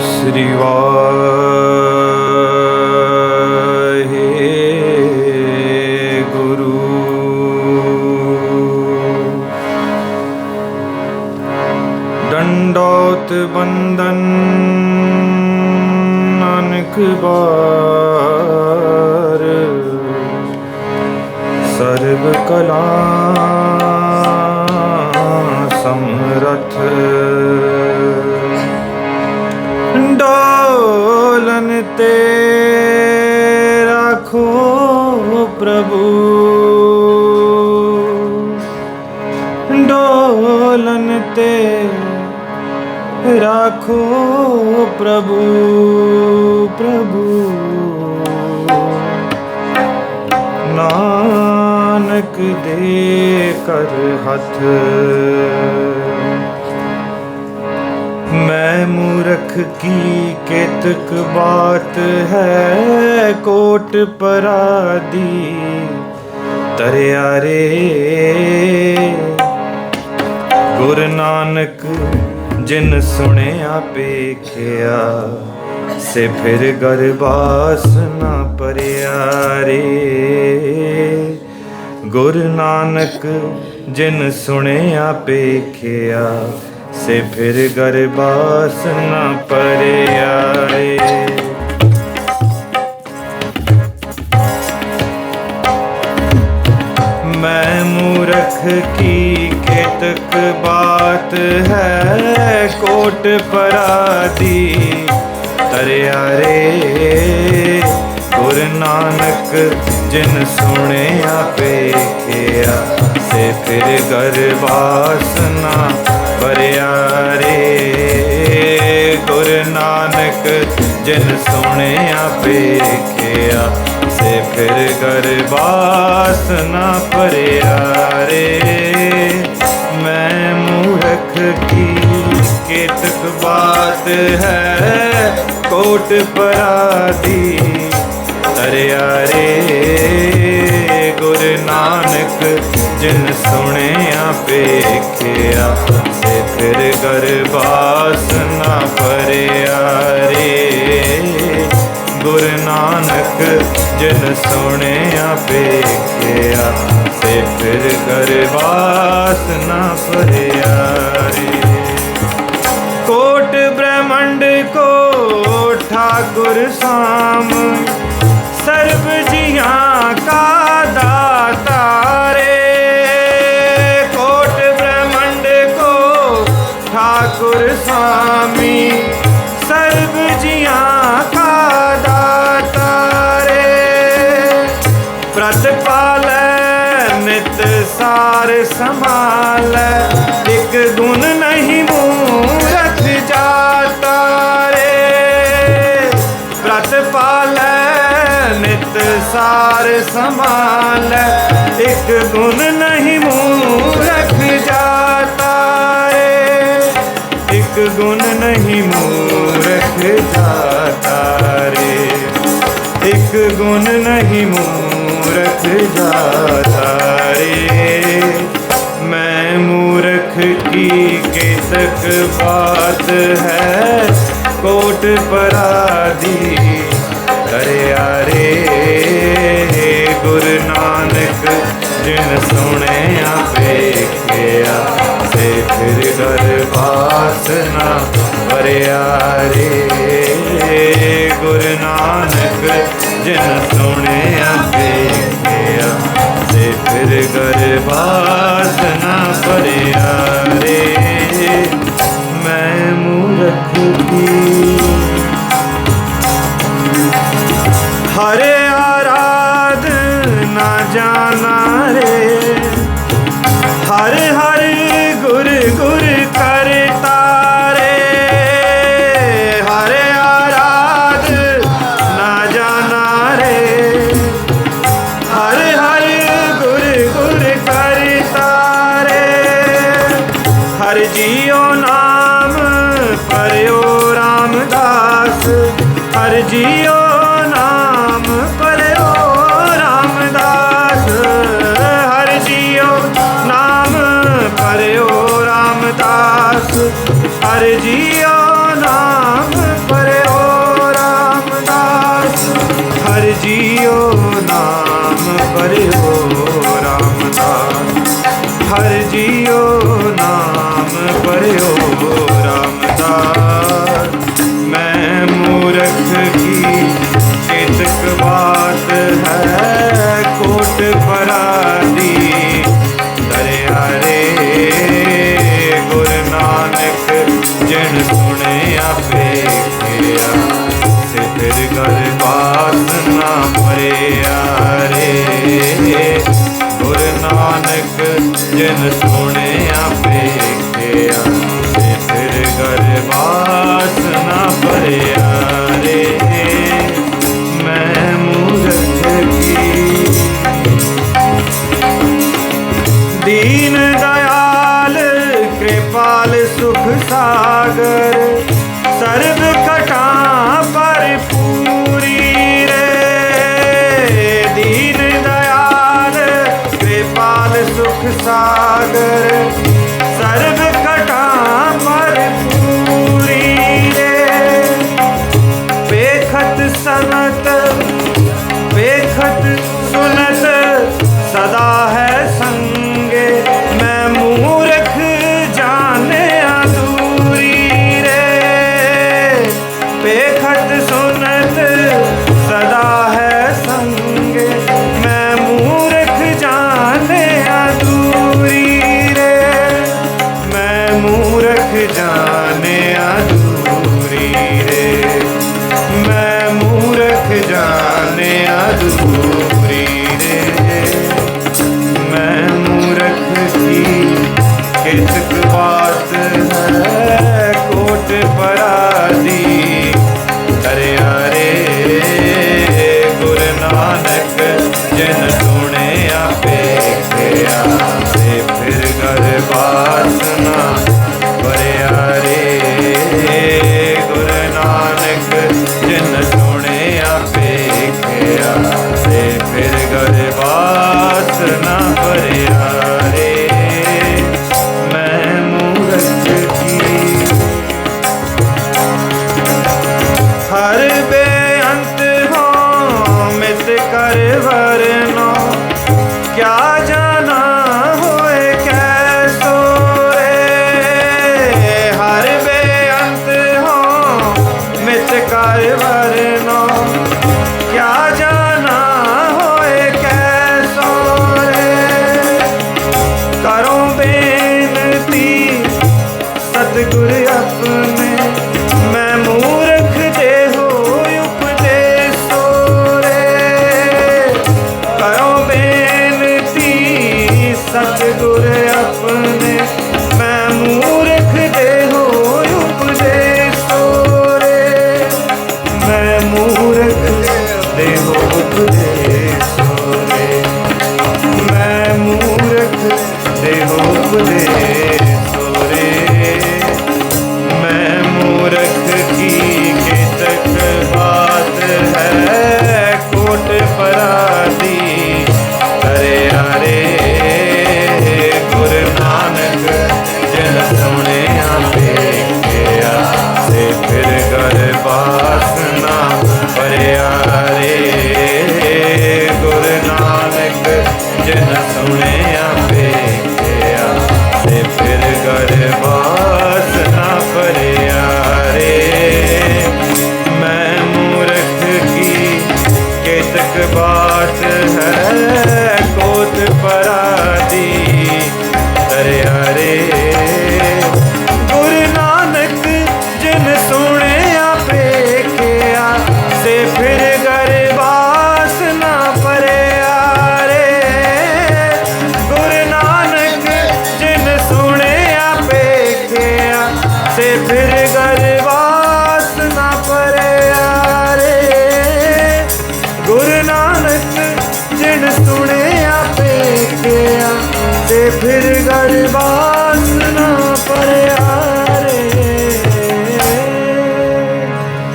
ਸ੍ਰੀ ਵਾਹਿਗੁਰੂ। ਦੰਡੋਤ ਬੰਦਨ ਨਾਨਕ ਬਾਰ डोलन ते राखो प्रभु प्रभु। नानक दे कर हथ। मैं मूरख की केतक बात है, कोट परादी ਤਰਿਆ ਰੇ। ਗੁਰ ਨਾਨਕ, ਜਿਨ ਸੁਣਿਆ ਪੇਖਿਆ ਸੇ ਫਿਰ ਗਰਬਾਸ ਨਾ ਪਰਿਆ ਰੇ। ਗੁਰ ਨਾਨਕ, ਜਿਨ ਸੁਣਿਆ ਪੇਖਿਆ ਸੇ ਫਿਰ ਗਰਬਾਸ ਨਾ ਪਰਿਆ ਰੇ। इश्क जिन सुने पे वेखेआ से फिर घर वासना भरिया रे। गुरु नानक, जिन सुने पे वेखेआ से फिर घर वासना भरिया रे। मैं मूर्ख की केतक बात है, कोट पराधी हरे हरे गुरु नानक, जिन सुने पेखिया सिखर कर बासना परे हरे गुरु नानक, जिन सुने पेखिया सिखर कर बासना परे हरे कोट ब्रह्मंड को ठाकुर साम संभाल। एक गुण नहीं मूरत जाता रे। व्रत पाल नित सार संभाल। एक गुण नहीं मूरत जाता रे। एक गुण नहीं मूरख जाता रे। एक गुण नहीं मूरत जाता रे। मूर्ख की केतक बात है। कोट पराधी, करे आरे गुरु नानक, जिन सुने आपेख्या से फिर घर वासना करे आरे। गुरु नानक, जिन सुने आपेख्या से फिर घर वासना ਹਰੇ ਆਰਾਧ ਨਾ ਜਾਣਾ ਰੇ। ਹਰ ਹਰ ਗੁਰ ਗੁਰ ਕਰਤਾ ਰੇ ਹਰ ਆਰਾਧ ਨਾ ਜਾਣਾ ਰੇ। ਹਰ ਹਰ ਗੁਰ ਗੁਰ ਕਰਤਾ ਰੇ ਹਰ ਜੀਉ ਨਾਮ ਪਰਿਓ ਰਾਮਦਾਸ। ਹਰ ਜੀਓ pardia मरिया से फिर घर पास ना मरे रे गुरु नानक जिन सुने आपेख्या से फिर घर पास ना भरिया सागर में अधूरी रे। मैं मूर्ख जाने अधूरी रे। मैं मूर्ख की किसक बात है, कोट पराधी। अरे अरे गुरु नानक, जन Good. soleil. ਫਿਰ ਘਰ ਵਾਸ ਨਾ ਪਰਿਆ ਰੇ ਗੁਰੂ ਨਾਨਕ ਜਿਨ ਸੁਣਿਆ ਪੇਖਿਆ ਤੇ ਫਿਰ ਘਰ ਵਾਸ